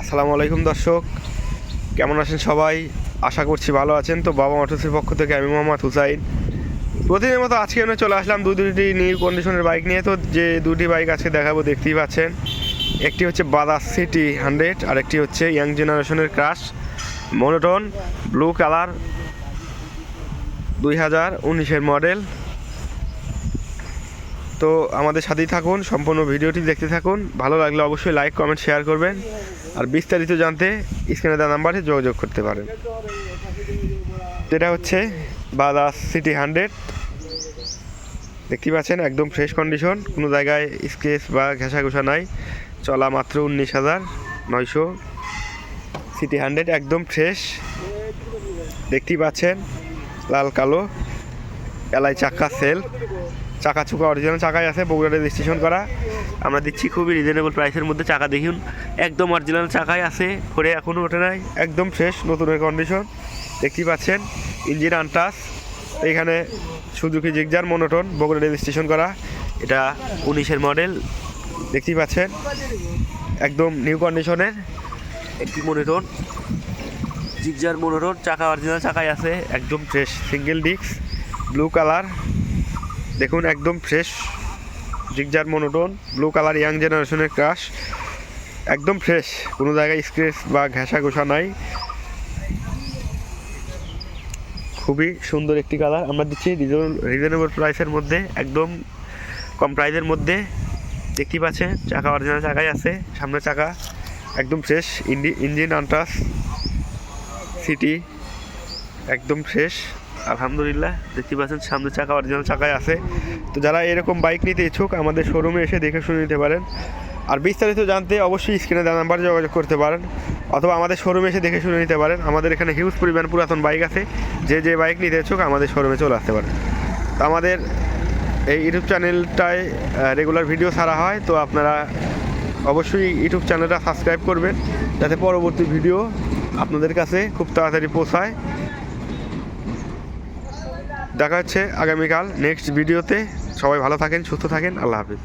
আসসালামু আলাইকুম দর্শক। কেমন আছেন সবাই? আশা করছি ভালো আছেন। তো বাবা মোটরসের পক্ষ থেকে আমি মোহাম্মদ হুসাইন। প্রতিদিনের মতো আজকে আমি চলে আসলাম দু দুটি নিউ কন্ডিশনের বাইক নিয়ে। তো যে দুটি বাইক আজকে দেখাবো, দেখতেই পাচ্ছেন। একটি হচ্ছে বাদাস সিটি হান্ড্রেড আর একটি হচ্ছে ইয়াং জেনারেশনের ক্রাশ মনোটন ব্লু কালার দুই হাজার উনিশের মডেল তো আমাদের সাথেই থাকুন, সম্পূর্ণ ভিডিওটি দেখতে থাকুন। ভালো লাগলে অবশ্যই লাইক কমেন্ট শেয়ার করবেন। আর বিস্তারিত জানতে স্ক্রিনে দেওয়া নাম্বারে যোগাযোগ করতে পারেন। যেটা হচ্ছে বাদাস সিটি হান্ড্রেড। দেখতে পাচ্ছেন, একদম ফ্রেশ কন্ডিশন কোনো জায়গায় স্কেচ বা ঘেঁষা ঘুষা নাই। চলা মাত্র উনিশ হাজার নয়শো। সিটি হান্ড্রেড একদম ফ্রেশ দেখতেই পাচ্ছেন, লাল কালো। এলাই চাক্কা সেল চাকা চুকা অরিজিনাল চাকাই আছে বগুড়া রেজিস্ট্রেশন করা। আমরা দিচ্ছি খুবই রিজনেবল প্রাইসের মধ্যে চাকা দেখুন। একদম অরিজিনাল চাকাই আছে, করে এখনও ওঠে নাই, একদম ফ্রেশ নতুনের কন্ডিশন দেখতেই পাচ্ছেন ইঞ্জিন আনটাস এখানে Suzuki Gixxer monotone Bogura registration করা। এটা উনিশের মডেল দেখতেই পাচ্ছেন, একদম নিউ কন্ডিশনের একটি মনোটন জিগজার মনোটন চাকা অরিজিনাল চাকাই আছে, একদম fresh single disc blue colour দেখুন, একদম fresh Gixxer monotone blue colour young জেনারেশনের ক্রাশ একদম ফ্রেশ কোনো জায়গায় স্ক্রেচ বা ঘেঁষা ঘোষা নাই। খুবই সুন্দর একটি কালার আমরা দিচ্ছি রিজনেবল প্রাইসের মধ্যে, একদম কম প্রাইসের মধ্যে। দেখতেই পাচ্ছেন, চাকা অরিজিনাল চাকাই আছে সামনের চাকা, একদম ফ্রেশ ইঞ্জিন আনটাস সিটি একদম ফ্রেশ আলহামদুলিল্লাহ, দেখতে পাচ্ছেন সামনের চাকা অরিজিনাল চাকায় আছে। তো যারা এরকম বাইক নিতে ইচ্ছুক, আমাদের শোরুমে এসে দেখে শুনে নিতে পারেন। আর বিস্তারিত জানতে অবশ্যই স্ক্রিনে দেওয়া নাম্বারে যোগাযোগ করতে পারেন, অথবা আমাদের শোরুমে এসে দেখে শুনে নিতে পারেন। আমাদের এখানে হিউজ পরিমাণ পুরাতন বাইক আছে। যে যে বাইক নিতে ইচ্ছুক, আমাদের শোরুমে চলে আসতে পারেন। তো আমাদের এই ইউটিউব চ্যানেলটায় রেগুলার ভিডিও ছাড়া হয়, তো আপনারা অবশ্যই ইউটিউব চ্যানেলটা সাবস্ক্রাইব করবেন, যাতে পরবর্তী ভিডিও আপনাদের কাছে খুব তাড়াতাড়ি পৌঁছায়। দেখা হচ্ছে আগামীকাল নেক্সট ভিডিওতে। সবাই ভালো থাকেন সুস্থ থাকেন আল্লাহ হাফিজ।